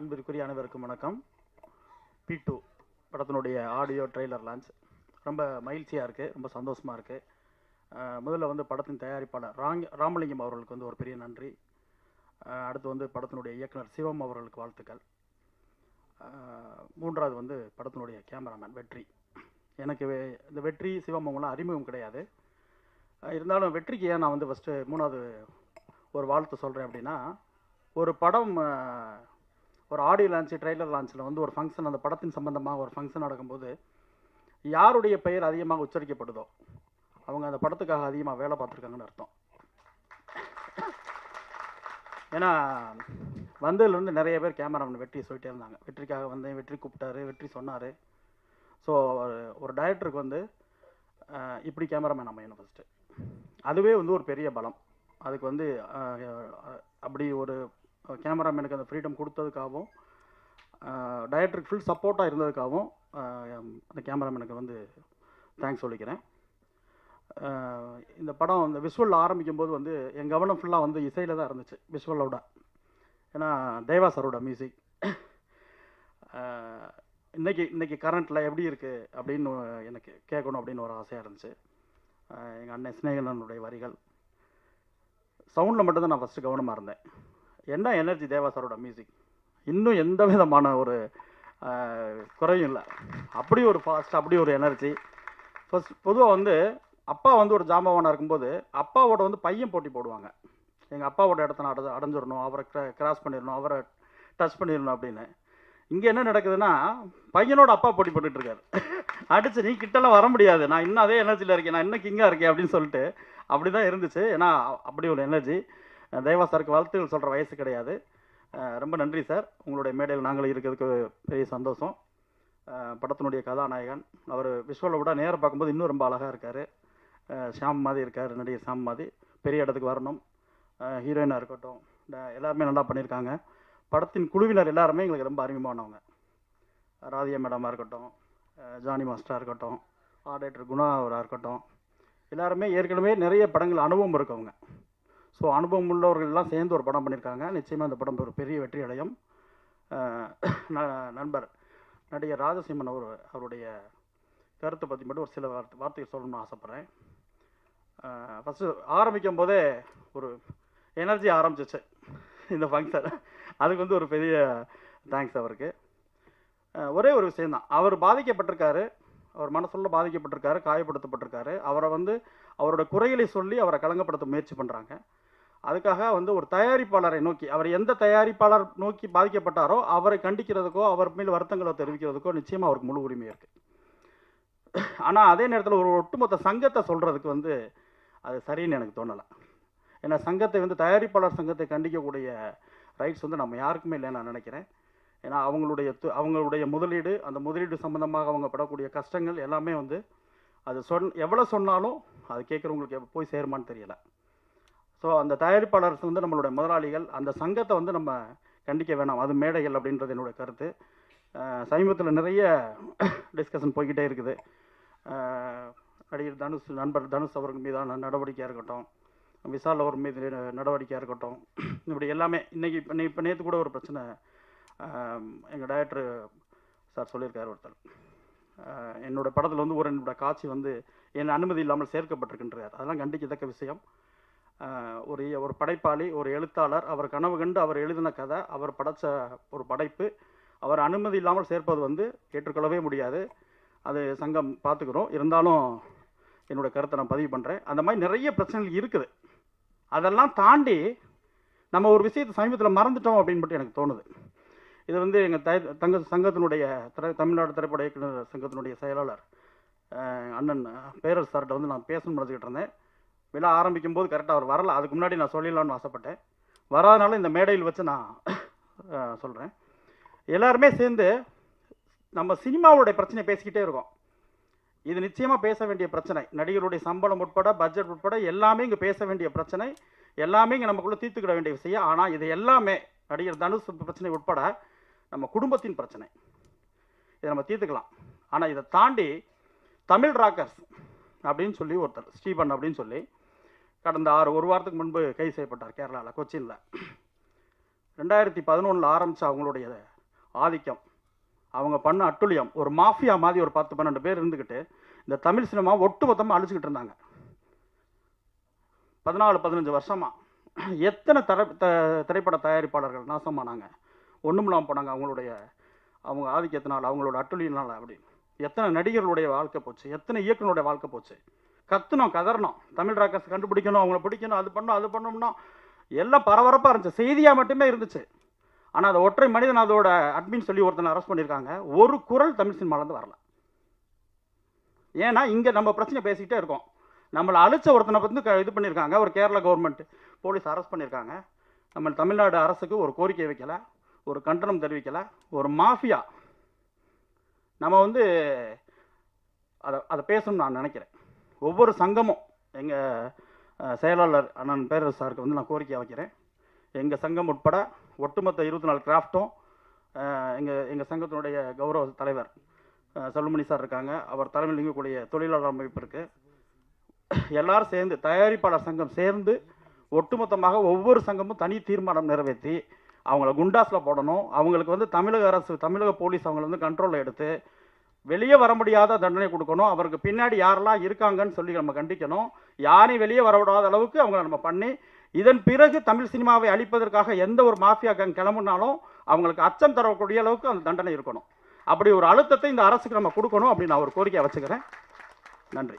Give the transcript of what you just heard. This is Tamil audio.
அன்பிற்குரிய அனைவருக்கும் வணக்கம். பி டூ படத்தினுடைய ஆடியோ ட்ரெய்லர் லான்ச் ரொம்ப மகிழ்ச்சியாக இருக்குது ரொம்ப சந்தோஷமாக இருக்குது முதல்ல வந்து படத்தின் தயாரிப்பாளர் ராங் ராமலிங்கம் அவர்களுக்கு வந்து ஒரு பெரிய நன்றி. அடுத்து வந்து படத்தினுடைய இயக்குனர் சிவம் அவர்களுக்கு வாழ்த்துக்கள். மூன்றாவது வந்து படத்தினுடைய கேமராமேன் வெற்றி. எனக்கு இந்த வெற்றி சிவம் அவங்களாம் அறிமுகம் கிடையாது. இருந்தாலும் வெற்றிக்கு ஏன் நான் வந்து ஃபஸ்ட்டு மூணாவது ஒரு வாழ்த்து சொல்கிறேன் அப்படின்னா ஒரு படம் ஒரு ஆடியோ லான்ச்சு ட்ரெய்லர் லான்ச்சில் வந்து ஒரு ஃபங்க்ஷன் அந்த படத்தின் சம்பந்தமாக ஒரு ஃபங்க்ஷன் நடக்கும்போது யாருடைய பெயர் அதிகமாக உச்சரிக்கப்படுதோ அவங்க அந்த படத்துக்காக அதிகமாக வேலை பார்த்துருக்காங்கன்னு அர்த்தம். ஏன்னா வந்ததுலேருந்து நிறைய பேர் கேமராமேன் வெற்றி சொல்லிட்டே இருந்தாங்க. வெற்றிக்காக வந்தேன் வெற்றி கூப்பிட்டாரு வெற்றி சொன்னார். ஸோ ஒரு டைரக்டருக்கு வந்து இப்படி கேமராமேன் அமையணும் ஃபஸ்ட்டு அதுவே வந்து ஒரு பெரிய பலம். அதுக்கு வந்து அப்படி ஒரு கேமராமேனுக்கு அந்த ஃப்ரீடம் கொடுத்ததுக்காகவும் டைரக்டருக்கு ஃபுல் சப்போர்ட்டாக இருந்ததுக்காகவும் அந்த கேமராமேனுக்கு வந்து தேங்க்ஸ் சொல்லிக்கிறேன். இந்த படம் இந்த விஷுவலில் ஆரம்பிக்கும் போது வந்து என் கவனம் ஃபுல்லாக வந்து இசையில் தான் இருந்துச்சு விஷுவலோட ஏன்னா தேவா சாரோட மியூசிக் இன்றைக்கி இன்றைக்கி கரண்ட்டில் எப்படி இருக்குது அப்படின்னு எனக்கு கேட்கணும் அப்படின்னு ஒரு ஆசையாக இருந்துச்சு. எங்கள் அண்ணன் சிநேகனனுடைய வரிகள். சவுண்டில் மட்டும்தான் நான் ஃபஸ்ட்டு கவனமாக இருந்தேன். என்ன எனர்ஜி தேவா சாரோட மியூசிக் இன்னும் எந்த விதமான ஒரு குறையும் இல்லை. அப்படி ஒரு ஃபாஸ்ட் அப்படி ஒரு எனர்ஜி ஃபஸ்ட் பொதுவாக வந்து அப்பா வந்து ஒரு ஜாம்பவானாக இருக்கும்போது அப்பாவோட வந்து பையன் போட்டி போடுவாங்க. எங்கள் அப்பாவோட இடத்த நான் அட அடைஞ்சிடணும் அவரை கிராஸ் பண்ணிடணும் அவரை டச் பண்ணிடணும் அப்படின்னு. இங்கே என்ன நடக்குதுன்னா பையனோட அப்பா போட்டி போட்டுட்டு இருக்காரு. அடிச்சு நீ கிட்டலாம் வர முடியாது. நான் இன்னும் அதே எனர்ஜியில் இருக்கேன். நான் இன்னும் கிங்காக இருக்கேன் அப்படின்னு சொல்லிட்டு அப்படி தான் இருந்துச்சு. ஏன்னா அப்படி ஒரு எனர்ஜி தேவா சாருக்கு வாழ்த்துகள் சொல்கிற வயசு கிடையாது. ரொம்ப நன்றி சார். உங்களுடைய மேடையில் நாங்களும் இருக்கிறதுக்கு பெரிய சந்தோஷம். படத்தினுடைய கதாநாயகன் அவர் விஷுவலை விட நேரம் பார்க்கும்போது இன்னும் ரொம்ப அழகாக இருக்கார். ஷாம் மாதிரி இருக்கார் நடிகர் ஷாம் மாதிரி. பெரிய இடத்துக்கு வரணும். ஹீரோயினாக இருக்கட்டும். எல்லாருமே நல்லா பண்ணியிருக்காங்க. படத்தின் குழுவினர் எல்லாருமே எங்களுக்கு ரொம்ப அறிமுகமானவங்க. ராதியா மேடமாக இருக்கட்டும் ஜானி மாஸ்டராக இருக்கட்டும் ஆடேட்டர் குணா அவராக இருக்கட்டும். எல்லாருமே ஏற்கனவே நிறைய படங்கள் அனுபவம் இருக்கவங்க. ஸோ அனுபவம் உள்ளவர்கள்லாம் சேர்ந்து ஒரு படம் பண்ணியிருக்காங்க நிச்சயமாக அந்த படம் ஒரு பெரிய வெற்றி அடையும். ந- நண்பர் நடிகர் ராஜசிம்மன் அவர் அவருடைய கருத்தை பற்றி மட்டும் ஒரு சில வார்த்தை வார்த்தைகள் சொல்லணும்னு ஆசைப்பட்றேன். ஃபஸ்ட்டு ஆரம்பிக்கும் போதே ஒரு எனர்ஜி ஆரம்பிச்சிச்சு இந்த ஃபங்க்ஷன் அதுக்கு வந்து ஒரு பெரிய தேங்க்ஸ் அவருக்கு. ஒரே ஒரு விஷயந்தான் அவர் பாதிக்கப்பட்டிருக்காரு. அவர் மனசுள்ள பாதிக்கப்பட்டிருக்காரு காயப்படுத்தப்பட்டிருக்காரு. அவரை வந்து அவரோட குறைகளை சொல்லி அவரை கலங்கப்படுத்த முயற்சி பண்ணுறாங்க அதுக்காக வந்து ஒரு தயாரிப்பாளரை நோக்கி அவர் எந்த தயாரிப்பாளர் நோக்கி பாதிக்கப்பட்டாரோ அவரை கண்டிக்கிறதுக்கோ அவர் மேல் வருத்தங்களை தெரிவிக்கிறதுக்கோ நிச்சயமாக அவருக்கு முழு உரிமை இருக்குது ஆனால் அதே நேரத்தில் ஒரு ஒட்டுமொத்த சங்கத்தை சொல்கிறதுக்கு வந்து அது சரின்னு எனக்கு தோணலை. ஏன்னா சங்கத்தை வந்து தயாரிப்பாளர் சங்கத்தை கண்டிக்கக்கூடிய ரைட்ஸ் வந்து நம்ம யாருக்குமே இல்லைன்னு நான் நினைக்கிறேன். ஏன்னா அவங்களுடைய து- அவங்களுடைய முதலீடு அந்த முதலீடு சம்மந்தமாக அவங்க படக்கூடிய கஷ்டங்கள் எல்லாமே வந்து அது சொன் எவ்வளோ சொன்னாலும் அது கேட்குறவங்களுக்கு போய் சேருமான்னு தெரியலை. ஸோ அந்த தயாரிப்பாளர் வந்து நம்மளுடைய முதலாளிகள் அந்த சங்கத்தை வந்து நம்ம கண்டிக்க வேணாம். அது மேடைகள் அப்படின்றது என்னுடைய கருத்து. சமீபத்தில் நிறைய டிஸ்கஷன் போய்கிட்டே இருக்குது. நடிகர் தனுஷ் நண்பர் தனுஷ் அவர்கள் மீதான நடவடிக்கையாக இருக்கட்டும் விசால் அவர் மீது நடவடிக்கையாக இருக்கட்டும் இப்படி எல்லாமே இன்றைக்கி இப்போ இப்போ நேற்று கூட ஒரு பிரச்சனை எங்கள் டைரக்டர் சார் சொல்லியிருக்கார் ஒருத்தர். என்னோடய படத்தில் வந்து ஒரு என்னோட காட்சி வந்து என் அனுமதி இல்லாமல் சேர்க்கப்பட்டிருக்கின்றார். அதெல்லாம் கண்டிக்கத்தக்க விஷயம். ஒரு ஒரு படைப்பாளி ஒரு எழுத்தாளர் அவர் கனவு கண்டு அவர் எழுதின கதை அவர் படைச்ச ஒரு படைப்பு அவர் அனுமதி இல்லாமல் சேர்ப்பது வந்து ஏற்றுக்கொள்ளவே முடியாது. அது சங்கம் பார்த்துக்கிறோம். இருந்தாலும் என்னுடைய கருத்தை நான் பதிவு பண்ணுறேன் அந்த மாதிரி நிறைய பிரச்சனைகள் இருக்குது. அதெல்லாம் தாண்டி நம்ம ஒரு விஷயத்தை சமீபத்தில் மறந்துட்டோம் அப்படின்னு மட்டும் எனக்கு தோணுது. இது வந்து எங்கள் த தங்க சங்கத்தினுடைய திரை தமிழ்நாடு திரைப்பட இயக்குநர் சங்கத்தினுடைய செயலாளர் அண்ணன் பேரர் சார்கிட்ட வந்து நான் பேசணும்னு நினச்சிக்கிட்டு இருந்தேன். விழா ஆரம்பிக்கும் போது கரெக்டாக அவர் வரல. அதுக்கு முன்னாடி நான் சொல்லிடலாம்னு ஆசைப்பட்டேன். வராதனால இந்த மேடையில் வச்சு நான் சொல்கிறேன் எல்லாருமே சேர்ந்து நம்ம சினிமாவுடைய பிரச்சனை பேசிக்கிட்டே இருக்கோம். இது நிச்சயமாக பேச வேண்டிய பிரச்சனை. நடிகருடைய சம்பளம் உட்பட பட்ஜெட் உட்பட எல்லாமே இங்கே பேச வேண்டிய பிரச்சனை. எல்லாமே இங்கே நமக்குள்ளே தீர்த்துக்கிட வேண்டிய விஷயம். ஆனால் இது எல்லாமே நடிகர் தனுஷ் பிரச்சனை உட்பட நம்ம குடும்பத்தின் பிரச்சனை. இதை நம்ம தீர்த்துக்கலாம். ஆனால் இதை தாண்டி தமிழ் ராக்கர்ஸ் அப்படின்னு சொல்லி ஒருத்தர் ஸ்டீபன் அப்படின்னு சொல்லி கடந்த ஆறு ஒரு வாரத்துக்கு முன்பு கைது செய்யப்பட்டார் கேரளாவில் கொச்சினில். ரெண்டாயிரத்தி பதினொன்றில் ஆரம்பித்த அவங்களுடைய ஆதிக்கம் அவங்க பண்ண அட்டுழியம் ஒரு மாஃபியா மாதிரி ஒரு பத்து பன்னெண்டு பேர் இருந்துக்கிட்டு இந்த தமிழ் சினிமா ஒட்டு மொத்தமாக அழிச்சுக்கிட்டு இருந்தாங்க. பதினாலு பதினஞ்சு வருஷமா எத்தனை தர த- திரைப்பட தயாரிப்பாளர்கள் நாசமானாங்க. ஒன்றுமில்லாமல் போனாங்க அவங்களுடைய அவங்க ஆதிக்கத்தினால் அவங்களோட அட்டுழியினால் அப்படி. எத்தனை நடிகர்களுடைய வாழ்க்கை போச்சு எத்தனை இயக்குனருடைய வாழ்க்கை போச்சு. கத்துனோம் கதறணும். தமிழ் ராக்கர்ஸ் கண்டுபிடிக்கணும் அவங்கள பிடிக்கணும் அது பண்ணணும் அது பண்ணோம்னா எல்லாம் பரபரப்பாக இருந்துச்சு. செய்தியாக மட்டுமே இருந்துச்சு. ஆனால் அதை ஒற்றை மனிதன் அதோட அட்மின் சொல்லி ஒருத்தனை அரெஸ்ட் பண்ணியிருக்காங்க. ஒரு குரல் தமிழ் சினிமாலேருந்து வரல. ஏன்னா இங்கே நம்ம பிரச்சனை பேசிக்கிட்டே இருக்கோம். நம்மளை அழிச்ச ஒருத்தனை வந்து க- இது பண்ணியிருக்காங்க. ஒரு கேரள கவர்மெண்ட் போலீஸ் அரெஸ்ட் பண்ணியிருக்காங்க. நம்ம தமிழ்நாடு அரசுக்கு ஒரு கோரிக்கை வைக்கலை ஒரு கண்டனம் தெரிவிக்கலை ஒரு மாஃபியா நம்ம வந்து அதை அதை பேசணும்னு நான் நினைக்கிறேன். ஒவ்வொரு சங்கமும் எங்கள் செயலாளர் அண்ணன் பேரரசு சாருக்கு வந்து நான் கோரிக்கை வைக்கிறேன். எங்கள் சங்கம் உட்பட ஒட்டுமொத்த இருபத்தி நாலு கிராஃப்ட்டும் எங்கள் எங்கள் சங்கத்தினுடைய கௌரவ தலைவர் அஹ், செல்லுமணி சார் இருக்காங்க. அவர் தலைமையில் இயங்கக்கூடிய தொழிலாளர் அமைப்பு இருக்குது எல்லாரும் சேர்ந்து தயாரிப்பாளர் சங்கம் சேர்ந்து ஒட்டுமொத்தமாக ஒவ்வொரு சங்கமும் தனி தீர்மானம் நிறைவேற்றி அவங்கள குண்டாஸில் போடணும். அவங்களுக்கு வந்து தமிழக அரசு தமிழக போலீஸ் அவங்கள வந்து கண்ட்ரோலில் எடுத்து வெளியே வர முடியாத தண்டனை கொடுக்கணும். அவருக்கு பின்னாடி யாரெல்லாம் இருக்காங்கன்னு சொல்லி நம்ம கண்டிக்கணும். யாரையும் வெளியே வர விடாத அளவுக்கு அவங்கள நம்ம பண்ணி இதன் பிறகு தமிழ் சினிமாவை அழிப்பதற்காக எந்த ஒரு மாஃபியா கேங் கிளம்புனாலும் அவங்களுக்கு அச்சம் தரக்கூடிய அளவுக்கு அந்த தண்டனை இருக்கணும். அப்படி ஒரு அழுத்தத்தை இந்த அரசுக்கு நம்ம கொடுக்கணும் அப்படின்னு நான் ஒரு கோரிக்கையை வச்சுக்கிறேன். நன்றி.